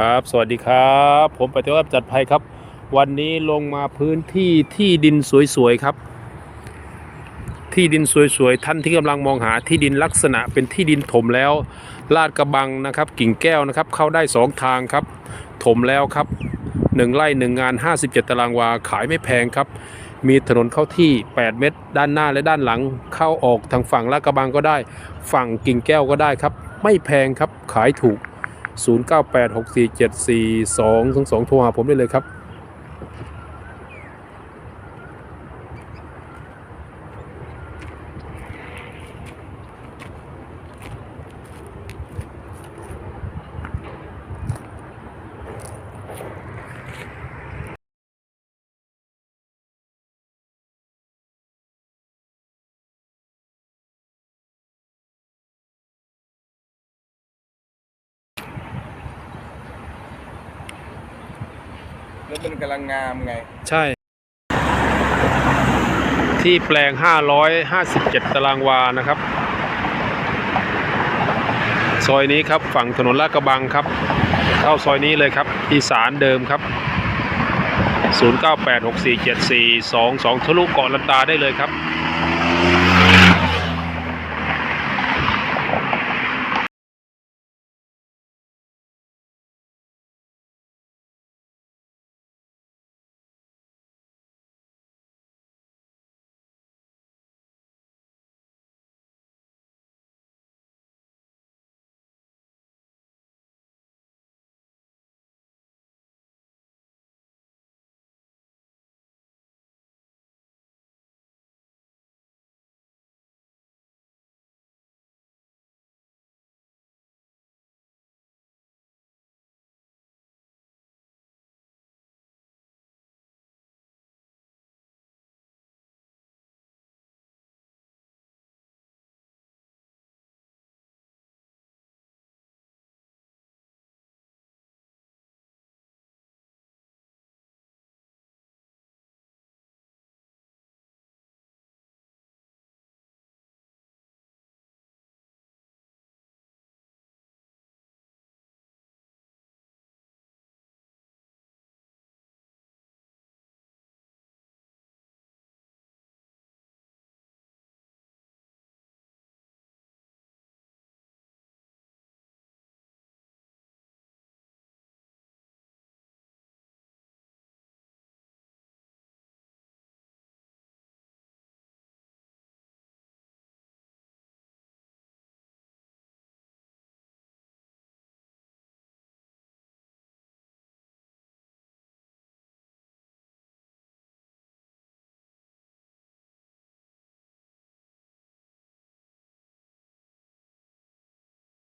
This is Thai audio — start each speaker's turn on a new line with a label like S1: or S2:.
S1: ครับ สวัสดีครับ ผมปฏิวัติจัดภัยครับ วันนี้ลงมาพื้นที่ที่ดินสวยๆครับ ที่ดินสวยๆท่านที่กำลังมองหาที่ดินลักษณะเป็นที่ดินถมแล้วลาดกระบังนะครับ กิ่งแก้วนะครับ เข้าได้สองทางครับ ถมแล้วครับหนึ่งไร่หนึ่งงาน 57 ตารางวาขายไม่แพงครับ มีถนนเข้าที่ 8 เมตร ด้านหน้าและด้านหลังเข้าออกทางฝั่งลาดกระบังก็ได้ ฝั่งกิ่งแก้วก็ได้ครับ ไม่แพงครับขายถูก 0986474222โทรหาผมได้เลยครับ
S2: แล้วมันกำลังงามไง
S1: ใช่ ที่แปลง 557 ตารางวานะครับ ซอยนี้ครับฝั่งถนนลาดกระบังครับ เข้าซอยนี้เลยครับ อีสานเดิมครับ 0986474222ทะลุเกาะลันตาได้เลยครับ